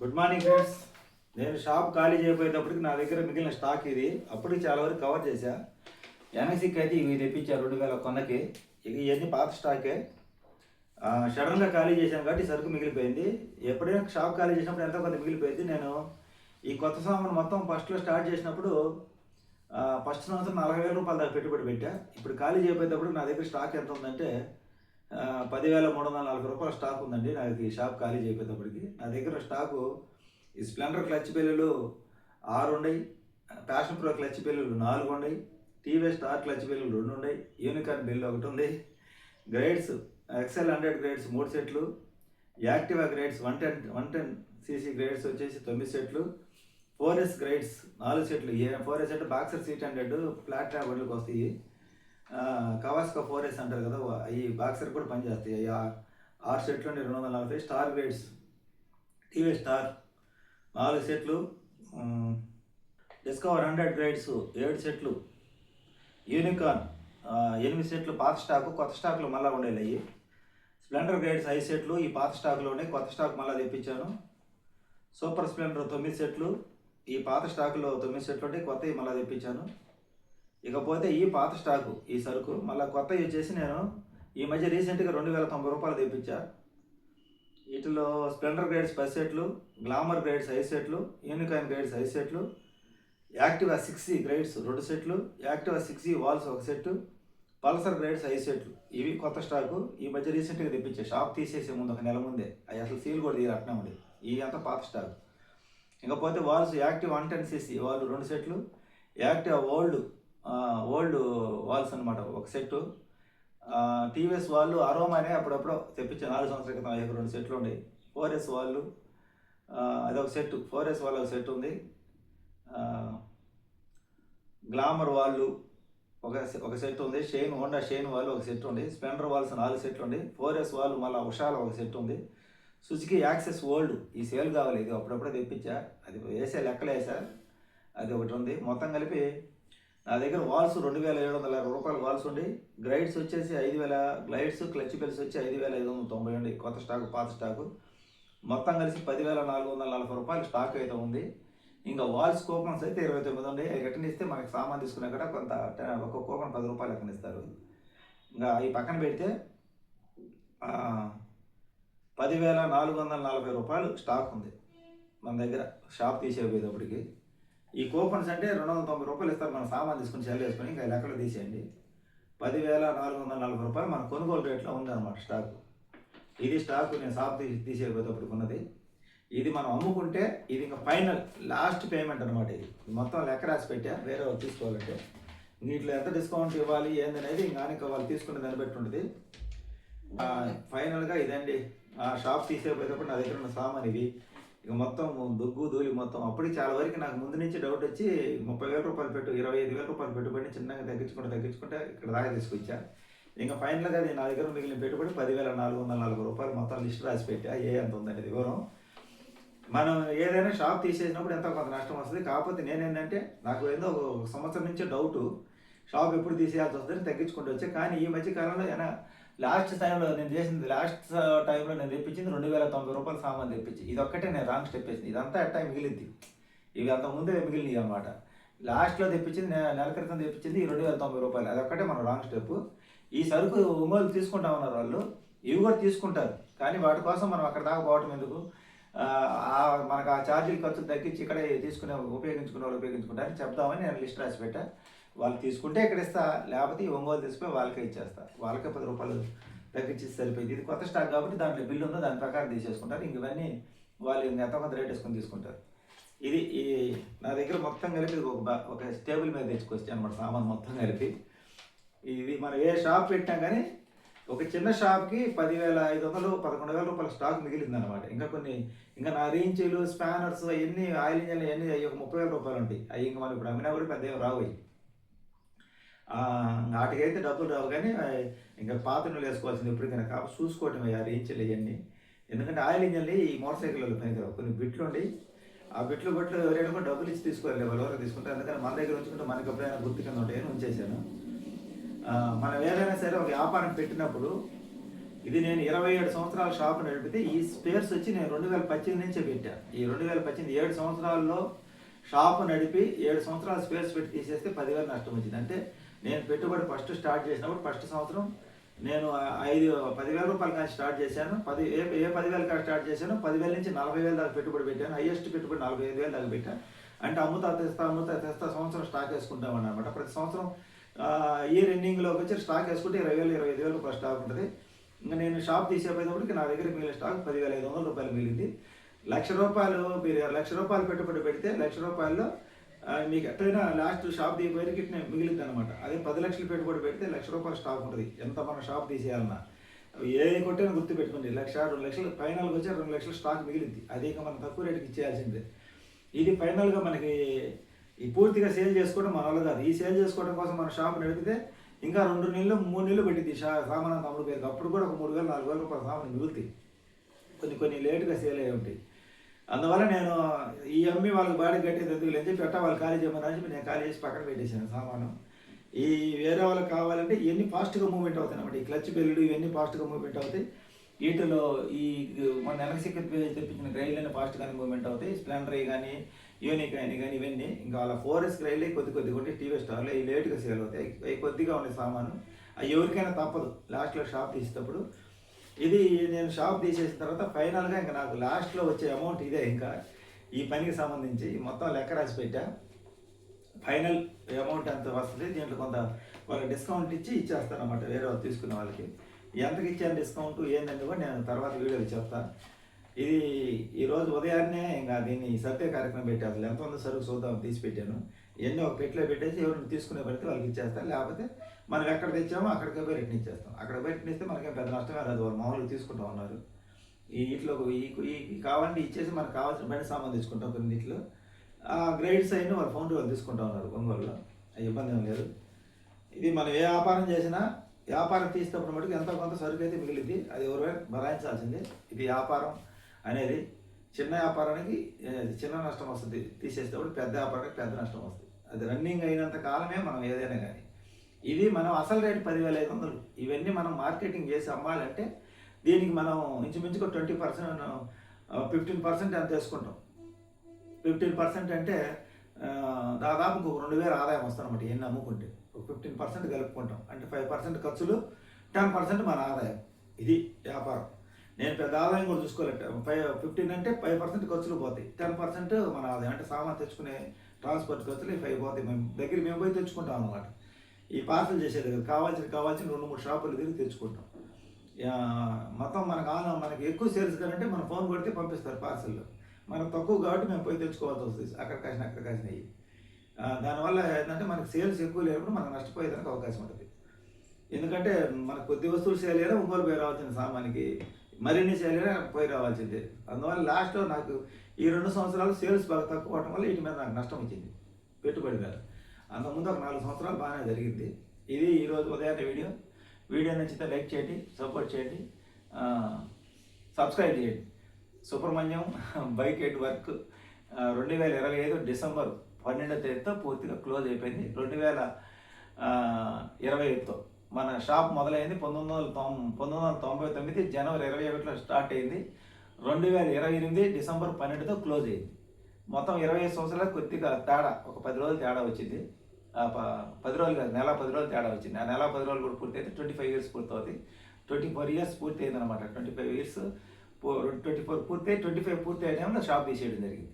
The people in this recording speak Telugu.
గుడ్ మార్నింగ్ ఫ్రెండ్స్ నేను షాప్ ఖాళీ చేయబోయేటప్పటికి నా దగ్గర మిగిలిన స్టాక్ ఇది. అప్పటికి చాలా వరకు కవర్ చేశా. ఎన్ఎస్సికి అయితే ఇవి తెప్పించారు రెండు వేల కొన్నకి. ఇక ఇవన్నీ పాత స్టాకే సడన్గా ఖాళీ చేశాను కాబట్టి సరుకు మిగిలిపోయింది. ఎప్పుడైనా షాప్ ఖాళీ చేసినప్పుడు ఎంతో కొంత మిగిలిపోయింది. నేను ఈ కొత్త సామాను మొత్తం ఫస్ట్లో స్టార్ట్ చేసినప్పుడు ఫస్ట్ సంవత్సరం నలభై వేల రూపాయల దాకా పెట్టుబడి పెట్టా. ఇప్పుడు ఖాళీ చేయబోయేటప్పుడు నా దగ్గర స్టాక్ ఎంత ఉందంటే పదివేల మూడు వందల నలభై రూపాయల స్టాక్ ఉందండి. నాకు ఈ షాప్ ఖాళీ చేయబోయేటప్పటికి నా దగ్గర స్టాకు ఈ స్ప్లెండర్ క్లచ్ బిల్లులు ఆరు ఉన్నాయి ప్యాషన్ ప్రో క్లచ్ బిల్లులు నాలుగు ఉన్నాయి టీవీ స్టార్ క్లచ్ బిల్లులు రెండు ఉన్నాయి యూనికార్న్ బిల్లు ఒకటి ఉంది గ్రేడ్స్ ఎక్సెల్ హండ్రెడ్ గ్రేడ్స్ మూడు సెట్లు Activa grades one ten one ten CC grades వచ్చేసి తొమ్మిది సెట్లు ఫోర్ ఎస్ గ్రేడ్స్ నాలుగు సెట్లు ఏ ఫోర్ ఎస్ అంటే Boxer seat hundred flat tab బండ్లకు వస్తాయి. కవాస్కా ఫోర్ ఎస్ అంటారు కదా ఈ బాక్సర్ కూడా పనిచేస్తాయి ఆ- ఆరు సెట్లు అంటే రెండు వందల నలభై స్టార్ గ్రేడ్స్. TV star. నాలుగు సెట్లు డిస్కవర్ హండ్రెడ్ గ్రేడ్స్ ఏడు సెట్లు. యూనికార్న్ ఎనిమిది సెట్లు పాత స్టాకు కొత్త స్టాకులు మళ్ళీ ఉండేవి స్ప్లెండర్ గ్రేడ్స్ ఐదు సెట్లు ఈ పాత స్టాక్లోనే ఉన్నాయి కొత్త స్టాక్ మళ్ళీ తెప్పించాను. సూపర్ స్ప్లెండర్ తొమ్మిది సెట్లు ఈ పాత స్టాకులో తొమ్మిది సెట్లు ఉంటే కొత్తవి మళ్ళీ తెప్పించాను. ఇకపోతే ఈ పాత స్టాకు ఈ సరుకు మళ్ళీ కొత్తవి వచ్చేసి నేను ఈ మధ్య రీసెంట్గా రెండు వేల తొంభై రూపాయలు తెప్పించా. వీటిలో స్ప్లెండర్ గ్రేడ్స్ పది సెట్లు గ్లామర్ గ్రేడ్స్ ఐదు సెట్లు యూనికాన్ గ్రేడ్స్ ఐదు సెట్లు యాక్టివా సిక్స్ గ్రేడ్స్ రెండు సెట్లు యాక్టివా సిక్స్ వాల్స్ ఒక సెట్ పల్సర్ గ్రేడ్స్ ఐదు సెట్లు. ఇవి కొత్త స్టాకు ఈ మధ్య రీసెంట్గా తెప్పించే. షాప్ తీసేసే ముందు ఒక నెల ముందే. అవి అసలు సీల్ కూడా తీరు అట్నే ఉంది ఇవి అంతా పాత స్టాక్. ఇకపోతే walls active one ten CC వాళ్ళు రెండు సెట్లు యాక్టివ్ ఓల్డ్ ఓల్డ్ వాల్స్ అనమాట ఒక సెట్టు. టీవీఎస్ వాళ్ళు అరోమానే అప్పుడప్పుడు తెప్పించే నాలుగు సంవత్సరాల క్రితం అయ్యాక రెండు సెట్లు ఉన్నాయి ఫోర్ఎస్ వాళ్ళు అదొక సెట్ ఫోర్ఎస్ వాళ్ళు ఒక సెట్ ఉంది. గ్లామర్ వాళ్ళు ఒక ఒక సెట్ ఉంది. షేన్ హోండా షేన్ వాళ్ళు ఒక సెట్ ఉంది. స్పెండర్ వాల్స్ నాలుగు సెట్లు ఉంది ఫోర్ఎస్ వాళ్ళు మళ్ళీ ఉషాల ఒక సెట్ ఉంది. Suzuki Access old. ఈ సేల్ కావాలి. ఇది అప్పుడప్పుడే తెప్పించా. అది వేసే లెక్కలు వేసా అది ఒకటి ఉంది. మొత్తం కలిపి నా దగ్గర వాల్స్ రెండు వేల ఏడు వందల యాభై రూపాయలు వాల్స్ ఉండి గ్రైడ్స్ వచ్చేసి ఐదు వేల గ్లైడ్స్ క్లచ్ బెల్స్ వచ్చి ఐదు వేల ఐదు వందల తొంభై ఉండి కొత్త స్టాక్ పాత స్టాకు. మొత్తం కలిసి పదివేల నాలుగు వందల నలభై రూపాయలు స్టాక్ అయితే ఉంది. ఇంకా వాల్స్ కూపన్స్ అయితే ఇరవై తొమ్మిది ఉండి అవి రిటర్న్ ఇస్తే మనకి సామాన్ తీసుకునే కూడా కొంత ఒక కూపన్ పది రూపాయలు లెక్కన ఇస్తారు. ఇంకా ఈ పక్కన పెడితే పదివేల నాలుగు వందల నలభై రూపాయలు స్టాక్ ఉంది. మన దగ్గర షాప్ తీసేపోయేటప్పటికి ఈ కూపన్స్ అంటే రెండు వందల తొంభై రూపాయలు ఇస్తారు. మన సామాన్ తీసుకుని సెల్ వేసుకొని ఇంకా లెక్కలు తీసేయండి. పదివేల నాలుగు వందల నలభై రూపాయలు మన కొనుగోలు రేట్లో ఉందన్నమాట స్టాక్. ఇది స్టాక్ నేను షాప్ తీసి తీసేపోయేటప్పుడు ఉన్నది ఇది మనం అమ్ముకుంటే ఇది ఇంకా ఫైనల్ లాస్ట్ పేమెంట్ అనమాట ఇది. మొత్తం లెక్క రాసి పెట్టా వేరే వాళ్ళు తీసుకోవాలంటే. వీటిలో ఎంత డిస్కౌంట్ ఇవ్వాలి ఏందనేది ఇంకా ఇంకా వాళ్ళు తీసుకునే దాన్ని బట్టి ఉంటుంది. ఫైనల్గా ఇదండి. ఆ షాప్ తీసేపోయేటప్పుడు నా దగ్గర ఉన్న సామాన్ ఇవి ఇక మొత్తం దుగ్గు దూలి మొత్తం అప్పటికి చాలా వరకు నాకు ముందు నుంచి డౌట్ వచ్చి ముప్పై వేల రూపాయలు పెట్టు ఇరవై ఐదు వేల రూపాయలు పెట్టుబడి చిన్నగా తగ్గించుకుంటే తగ్గించుకుంటే ఇక్కడ దాకా తీసుకొచ్చా. ఇంకా ఫైనల్గా అది నా దగ్గర మిగిలిన పెట్టుబడి పదివేల నాలుగు వందల నలభై రూపాయలు మొత్తం లిస్ట్ రాసి పెట్టా ఏ ఎంత ఉందనేది వివరం. మనం ఏదైనా షాప్ తీసేసినప్పుడు ఎంతో కొంత నష్టం వస్తుంది. కాకపోతే నేనేంటంటే నాకు ఏదో ఒక సంవత్సరం నుంచి డౌటు షాప్ ఎప్పుడు తీసేయాల్సి వస్తుందని తగ్గించుకుంటూ వచ్చా. కానీ ఈ మధ్య కాలంలో ఏమైనా లాస్ట్ టైంలో నేను చేసింది లాస్ట్ టైంలో నేను తెప్పించింది రెండు వేల తొంభై రూపాయల సామాన్ తెప్పించి. ఇది ఒక్కటే నేను రాంగ్ స్టెప్ వేసింది. ఇదంతా అట్టా మిగిలింది. ఇవి అంత ముందే మిగిలినవి అనమాట లాస్ట్లో తెప్పించింది నెల క్రితం తెప్పించింది ఈ రెండు వేల తొంభై రూపాయలు. అదొక్కటే మన రాంగ్ స్టెప్. ఈ సరుకు ఒంగోలు తీసుకుంటామన్నారు వాళ్ళు. ఇవి కూడా తీసుకుంటారు. కానీ వాటి కోసం మనం అక్కడ దాకా పోవటం ఎందుకు? మనకు ఆ ఛార్జీలు ఖర్చులు తగ్గించి ఇక్కడే తీసుకునే ఉపయోగించుకునే వాళ్ళు ఉపయోగించుకుంటారని చెప్దామని నేను లిస్ట్ రాసి పెట్టాను వాళ్ళు తీసుకుంటే ఇక్కడ ఇస్తా లేకపోతే ఈ ఒంగోలు తీసుకుని వాళ్ళకే ఇచ్చేస్తా. వాళ్ళకే పది రూపాయలు తగ్గించి సరిపోయింది. ఇది కొత్త స్టాక్ కాబట్టి దాంట్లో బిల్లు ఉందో దాని ప్రకారం తీసేసుకుంటారు. ఇంక ఇవన్నీ వాళ్ళు ఎంత కొంత రేట్ వేసుకొని తీసుకుంటారు. ఇది ఈ నా దగ్గర మొత్తం కలిపి ఇది ఒక ఒక టేబుల్ మీద తెచ్చుకొచ్చి అనమాట సామాన్ మొత్తం కలిపి. ఇది మనం ఏ షాప్ పెట్టినా కానీ ఒక చిన్న షాప్కి పదివేల ఐదు వందలు పదకొండు వేల రూపాయల స్టాక్ మిగిలింది అనమాట ఇంకా కొన్ని ఇంకా నా రీంచీలు స్పానర్స్ అవన్నీ ఆయిల్ ఇంజన్లు అవన్నీ అవి ఒక ముప్పై వేల రూపాయలు ఉంటాయి. అవి ఇంకా మనం ఇప్పుడు అమ్మినా కూడా పెద్ద రావు వాటికైతే డబ్బులు రావు కానీ ఇంకా పాత నూనెలు వేసుకోవాల్సింది ఎప్పటికైనా కాబట్టి చూసుకోవటం అయ్యా రీంచీలు ఇవన్నీ ఎందుకంటే ఆయిల్ ఇంజన్లు ఈ మోటార్ సైకిల్లో పనికిరావు కొన్ని బిట్లు ఉండి ఆ బిట్లు బట్లు ఎవరైనా కూడా డబ్బులు ఇచ్చి తీసుకోవాలి వాళ్ళు ఎవరు తీసుకుంటారు. అందుకని మన దగ్గర ఉంచుకుంటే మనకి ఎప్పుడైనా గుర్తు కింద ఉంటాయని ఉంచేసాను మనం ఏదైనా సరే ఒక వ్యాపారం పెట్టినప్పుడు ఇది నేను ఇరవై ఏడు సంవత్సరాల షాప్ నడిపితే ఈ స్పేర్స్ వచ్చి నేను రెండు వేల పద్దెనిమిది నుంచే పెట్టాను ఈ రెండు వేల పద్దెనిమిది ఏడు సంవత్సరాల్లో షాప్ నడిపి ఏడు సంవత్సరాల స్పేర్స్ పెట్టి తీసేస్తే పదివేలు నష్టం వచ్చింది అంటే నేను పెట్టుబడి ఫస్ట్ స్టార్ట్ చేసినప్పుడు ఫస్ట్ సంవత్సరం నేను ఐదు పదివేల రూపాయల కానీ స్టార్ట్ చేశాను. పది ఏ ఏ పదివేల కానీ స్టార్ట్ చేశాను పదివేల నుంచి నలభై వేల దాకా పెట్టుబడి పెట్టాను. హైయెస్ట్ పెట్టుబడి నలభై ఐదు వేల దాకా పెట్టాను అంటే అమ్ముతా తెస్తా అమ్ముతా తెస్తా సంవత్సరం స్టాక్ వేసుకుంటాం అనమాట ప్రతి సంవత్సరం ఇయర్ ఎండింగ్లోకి వచ్చి స్టాక్ వేసుకుంటే ఇరవై వేలు ఇరవై ఐదు వేలు రూపాయలు స్టాక్ ఉంటుంది. ఇంకా నేను షాప్ తీసేపోయినప్పటికి నా దగ్గర మిగిలిన స్టాక్ పదివేల ఐదు వందల రూపాయలు మిగిలింది. లక్ష రూపాయలు మీరు లక్ష రూపాయలు పెట్టుబడి పెడితే లక్ష రూపాయల్లో మీకు ఎట్లయినా లాస్ట్ షాప్ దిగిపోయేకి ఇట్లా మిగిలింది అనమాట అదే పది లక్షలు పెట్టుబడి పెడితే లక్ష రూపాయల స్టాక్ ఉంటుంది. ఎంత మన షాప్ తీసేయాలన్నా. ఏ కొట్టినా గుర్తు పెట్టుకోండి లక్ష రెండు లక్షలు ఫైనల్గా వచ్చి రెండు లక్షల స్టాక్ మిగిలింది. అది మనం తక్కువ రేటుకి ఇచ్చేయాల్సిందే. ఇది ఫైనల్గా మనకి ఈ పూర్తిగా సేల్ చేసుకోవడం మన వల్ల కాదు. ఈ సేల్ చేసుకోవడం కోసం మన షాప్ నడిపితే ఇంకా రెండు నెలలు మూడు నెలలు పెట్టింది షా సామాన్ అంతా అమ్ముడు పేరు అప్పుడు కూడా ఒక మూడు వేలు నాలుగు వేల రూపాయల సామాన్ మిగులుతాయి. కొన్ని కొన్ని లేటుగా సేల్ అయ్యి ఉంటాయి. అందువల్ల నేను ఈ అమ్మి వాళ్ళకి బాడీ కట్టేది ఎందుకు చెప్పి ఎట్టా వాళ్ళు ఖాళీ చేయమని అని చెప్పి నేను ఖాళీ చేసి పక్కన పెట్టేశాను సామాను. ఈ వేరే వాళ్ళకి కావాలంటే ఇవన్నీ ఫాస్ట్గా మూవ్మెంట్ అవుతాయి అనమాట ఈ క్లచ్ బెల్లుడు ఇవన్నీ ఫాస్ట్గా మూవ్మెంట్ అవుతాయి. వీటిలో ఈ మన ఎలక్ట్రిక్ తెప్పించిన రైళ్ళని ఫాస్ట్గానే మూవ్మెంట్ అవుతాయి. స్ప్లెండర్ కానీ యూనిక్ అయినా కానీ ఇవన్నీ. ఇంకా వాళ్ళ ఫోర్ ఎస్ రైళ్ళే కొద్ది కొద్దిగా ఉంటే టీవీ స్టార్లో ఈ లేట్గా సేల్ అవుతాయి. అవి కొద్దిగా ఉండే సామాను. అవి ఎవరికైనా తప్పదు. లాస్ట్లో షాప్ తీసేటప్పుడు ఇది నేను షాప్ తీసేసిన తర్వాత ఫైనల్గా ఇంకా నాకు లాస్ట్లో వచ్చే అమౌంట్ ఇదే ఇంకా. ఈ పనికి సంబంధించి మొత్తం లెక్క రాసి పెట్టా. ఫైనల్ అమౌంట్ ఎంత వస్తుంది దీంట్లో కొంత వాళ్ళకి డిస్కౌంట్ ఇచ్చి ఇచ్చేస్తాను అనమాట వేరే వాళ్ళు తీసుకున్న వాళ్ళకి. ఎంతకి ఇచ్చాను డిస్కౌంట్ ఏంటంటే కూడా నేను తర్వాత వీడియోలో చెప్తాను ఇది ఈరోజు ఉదయాన్నే ఇంకా దీన్ని సత్య కార్యక్రమం పెట్టి అసలు ఎంత ఉందో సరుకు చూద్దాం తీసి పెట్టాను. ఎన్నో ఒక పెట్లో పెట్టేసి ఎవరిని తీసుకునే పడితే వాళ్ళకి ఇచ్చేస్తారు. లేకపోతే మనం ఎక్కడ తెచ్చామో అక్కడికే పోయి రిటర్న్ ఇచ్చేస్తాం. అక్కడ పోయి రిటర్న్ ఇస్తే మనకేం పెద్ద నష్టమే రాదు వాళ్ళు మామూలుగా తీసుకుంటా ఉన్నారు. ఈ ఇట్లో ఈ కావాలంటే ఇచ్చేసి మనకు కావాల్సిన బండి సామాన్ తీసుకుంటాం కొన్నిట్లో ఆ గ్రేడ్స్ అయిన వాళ్ళ ఫోన్ వాళ్ళు తీసుకుంటా ఉన్నారు ఒంగోలులో. ఇబ్బంది ఏం లేదు. ఇది మనం ఏ వ్యాపారం చేసినా వ్యాపారం తీసినప్పుడు మటుకు ఎంతో కొంత సరుకు అయితే మిగిలింది అది ఎవరు భరాయించాల్సిందే ఇది వ్యాపారం. అనేది చిన్న వ్యాపారానికి చిన్న నష్టం వస్తుంది. తీసేసేటప్పుడు పెద్ద వ్యాపారానికి పెద్ద నష్టం వస్తుంది. అది రన్నింగ్ అయినంత కాలమే మనం ఏదైనా కానీ. ఇది మనం అసలు రేటు పదివేల ఐదు వందలు. ఇవన్నీ మనం మార్కెటింగ్ చేసి అమ్మాలంటే దీనికి మనం ఇంచుమించుగా ట్వంటీ పర్సెంట్ ఫిఫ్టీన్ పర్సెంట్ ఎంత వేసుకుంటాం? ఫిఫ్టీన్ పర్సెంట్ అంటే దాదాపు ఒక రెండు వేల ఆదాయం వస్తుందన్నమాట. ఎన్ని అమ్ముకుంటే ఒక ఫిఫ్టీన్ పర్సెంట్ కలుపుకుంటాం. అంటే ఫైవ్ పర్సెంట్ ఖర్చులు టెన్ పర్సెంట్ మన ఆదాయం. ఇది వ్యాపారం. నేను పెద్ద ఆదాయం కూడా చూసుకోలేట ఫైవ్ ఫిఫ్టీన్ అంటే ఫైవ్ పర్సెంట్ ఖర్చులు పోతాయి. టెన్ పర్సెంట్ మన ఆదాయం అంటే సామాన్ తెచ్చుకునే ట్రాన్స్పోర్ట్ ఖర్చులు ఫైవ్ పోతాయి. మేము దగ్గర మేము పోయి తెచ్చుకుంటాం అనమాట ఈ పార్సల్ చేసేది కదా. కావాల్సిన కావాల్సిన రెండు మూడు షాపులు తిరిగి తెచ్చుకుంటాం. మొత్తం మనకు ఆన్ మనకి ఎక్కువ సేల్స్ కంటే మనం ఫోన్ కొడితే పంపిస్తారు పార్సల్ మనకు తక్కువ కాబట్టి మేము పోయి తెచ్చుకోవాల్సి వస్తుంది. అక్కడ కాసిన అక్కడ కాసినవి దానివల్ల ఏంటంటే మనకి సేల్స్ ఎక్కువ లేనప్పుడు మనకు నష్టపోయేదానికి అవకాశం ఉంటుంది. ఎందుకంటే మనకు కొద్ది వస్తువులు సేల్ అయినా ఒంగోలు పోయి రావాల్సిన సామానికి మరిన్ని సేల్ పోయి రావాల్సిందే. అందువల్ల లాస్ట్ నాకు ఈ రెండు సంవత్సరాలు సేల్స్ బాగా తక్కువ అవడం వల్ల వీటి మీద నాకు నష్టం వచ్చింది. పెట్టుబడి మీద. అంతకుముందు ఒక నాలుగు సంవత్సరాలు బాగానే జరిగింది. ఇది ఈరోజు ఉదయాన్నే వీడియో. వీడియో నచ్చితే లైక్ చేయండి సపోర్ట్ చేయండి సబ్స్క్రైబ్ చేయండి. సుబ్రహ్మణ్యం బైక్ ఎడ్ వర్క్ రెండు వేల ఇరవై ఐదు డిసెంబర్ పన్నెండో తేదీతో పూర్తిగా క్లోజ్ అయిపోయింది. రెండు వేల ఇరవై ఐదుతో. మన షాప్ మొదలైంది పంతొమ్మిది వందల తొం పంతొమ్మిది వందల తొంభై తొమ్మిది జనవరి ఇరవై ఒకటిలో స్టార్ట్ అయింది. రెండు వేల ఇరవై ఎనిమిది డిసెంబర్ పన్నెండుతో క్లోజ్ అయింది. మొత్తం ఇరవై ఐదు సంవత్సరాలు కొద్దిగా తేడా ఒక పది రోజులు తేడా వచ్చింది. ఆ ప- పది రోజులు కాదు నెల పది రోజులు తేడా వచ్చింది. ఆ నెల పది రోజులు కూడా పూర్తి అయితే ట్వంటీ ఫైవ్ ఇయర్స్ పూర్తవుతుంది ట్వంటీ ఫోర్ ఇయర్స్ పూర్తి అయింది అనమాట twenty five years twenty four పూర్తి ట్వంటీ ఫైవ్ పూర్తి అయ్యే టైంలో షాప్ తీసేయడం జరిగింది.